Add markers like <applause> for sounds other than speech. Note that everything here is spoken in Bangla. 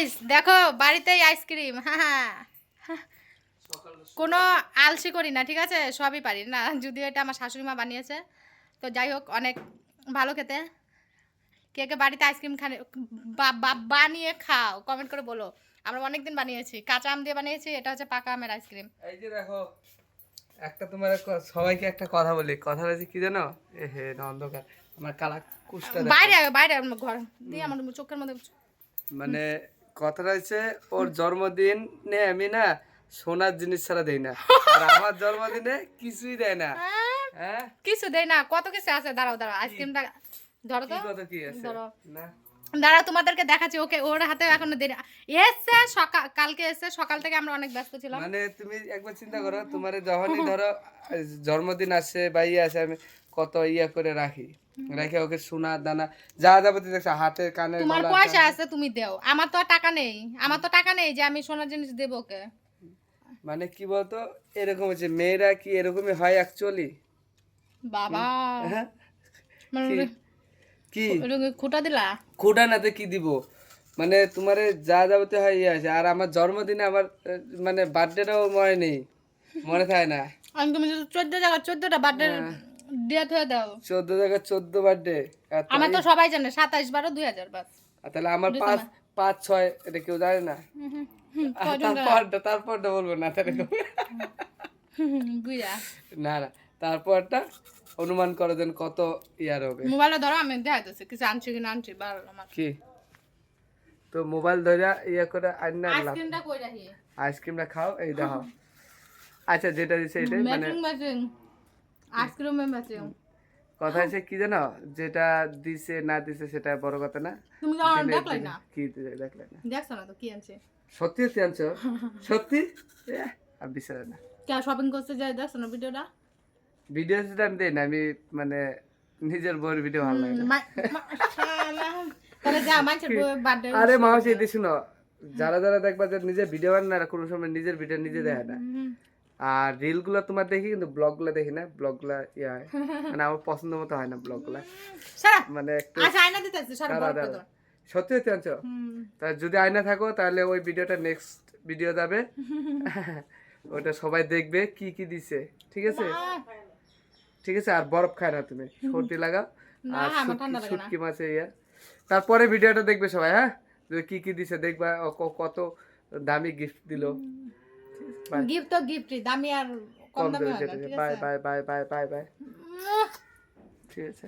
গাইস দেখো বাড়িতেই আইসক্রিম হ্যাঁ হ্যাঁ কোনো আলসি করি না ঠিক আছে? সবই পারি। না যদিও এটা আমার শাশুড়ি মা বানিয়েছে। তো যাই হোক অনেক ভালো খেতে। কে কে বাড়িতে আইসক্রিম খানে বানিয়ে খাও কমেন্ট করে বলো। আমরা অনেকদিন বানিয়েছি। কাঁচা আম দিয়ে বানিয়েছি এটা হচ্ছে পাকা আমের আইসক্রিম এই যে দেখো একটা তোমার সবাইকে একটা কথা বলি। কথা হচ্ছে কি জানো? এ হে অন্ধকার। আমার কালা কুষ্টা বাইরে বাইরে আমার ঘর। দিয়ে আমার চোখের মধ্যে মানে কথাটা হচ্ছে ওর <laughs> জন্মদিনে আমি না সোনার জিনিস ছাড়া দেই না। <laughs> আর আমার জন্মদিনে কিছুই দেয় না। হ্যাঁ? কিছু দেই না কত কিছু আছে? দাঁড়াও দাঁড়াও আইসক্রিমটা ধরো তো। কথা কি আছে? ধরো। না। দাঁড়াও তোমাদেরকে দেখাচ্ছি ওকে ওর হাতে এখনও দেরি এসছে সকাল কালকে এসছে সকাল থেকে আমরা অনেক ব্যস্ত ছিলাম। মানে তুমি একবার চিন্তা করো তোমার যখনই ধরো জন্মদিন আসে বা ইয়ে আসে আমি কত ইয়া করে রাখি। রেখে ওকে সোনা দানা যা যাবতীয় দেখছ হাতে কানে তোমার পয়সা আছে তুমি দেও। আমার তো টাকা নেই। আমার তো টাকা নেই যে আমি সোনার জিনিস দেবো ওকে। মানে কি বলতো এরকম হচ্ছে মেয়েরা কি এরকমই হয় অ্যাকচুয়ালি বাবা। হ্যাঁ? মানে কি- খুঁটা দিলা? খুঁটা নাতে কি দিব? মানে তোমারে যা যাবতীয় হয় ইয়ে আছে। আর আমার জন্মদিনে আমার মানে বার্থডেটাও মনে নেই। মনে থাকে না। আমি তুমি চোদ্দ জায়গা চোদ্দটা বার্থডে ডেট হয়ে দাও। চোদ্দ জায়গায় চোদ্দ বার্থডে আমার তো সবাই জানে সাতাইশ বারো দুই হাজার বাস। তাহলে আমার পাঁচ পাঁচ ছয় এটা কেউ জানে না? আর তারপরটা তারপরটা বলব না তাহলে না না তারপরটা অনুমান করো যেন কত ইয়ার হবে। মোবাইলটা ধরো আমি দেখাইতেছি কিছু আনছি কিনা আনছি আমার কি। তো মোবাইল ধরে ইয়ে করে আইনা আইসক্রিমটা কই রাখি? আইসক্রিমটা খাও এই দেখো আচ্ছা যেটা দিছে এটাই মানে আইসক্রিমে ম্যাচিং কথা হচ্ছে কি জানো? যেটা দিছে না দিছে সেটা বড় কথা না। তুমি তো আমার দেখলাই না? কি দেখলে না। দেখছ না তো কি আনছে? সত্যি সত্যি আনছো? <laughs> সত্যি? আর বিশ্বাস না। কে শপিং করতে দেখছ না ভিডিওটা? ভিডিও সেটা আমি দেই না আমি মানে নিজের বউর ভিডিও ভালো লাগে। তাহলে যা মানুষের বার্থডে আরে মাউসি এদি শুনো। যারা যারা দেখবা যে নিজের ভিডিও বানায় না কোনো সময় নিজের ভিডিও নিজে দেখে না। আর রিলগুলো তোমার দেখি কিন্তু ব্লগগুলো দেখি না ব্লগগুলা ইয়ে মানে আমার পছন্দ মতো হয় না ব্লগগুলা মানে একটু সত্যি সত্যি আনছো। তা যদি আয়না থাকো তাহলে ওই ভিডিওটা নেক্সট ভিডিও যাবে। <laughs> ওটা সবাই দেখবে কি কি দিছে ঠিক আছে? ঠিক আছে আর বরফ খায় না তুমি সর্দি লাগাও। না, আর আমার শুটকি- মাছে ইয়া। তারপরে ভিডিওটা দেখবে সবাই হ্যাঁ? যে কি কি দিছে দেখবা কত দামি গিফট দিল। গিফট তো গিফটই দামি আর কম দামি হয় না ঠিক আছে? Bye bye bye bye bye bye ঠিক আছে।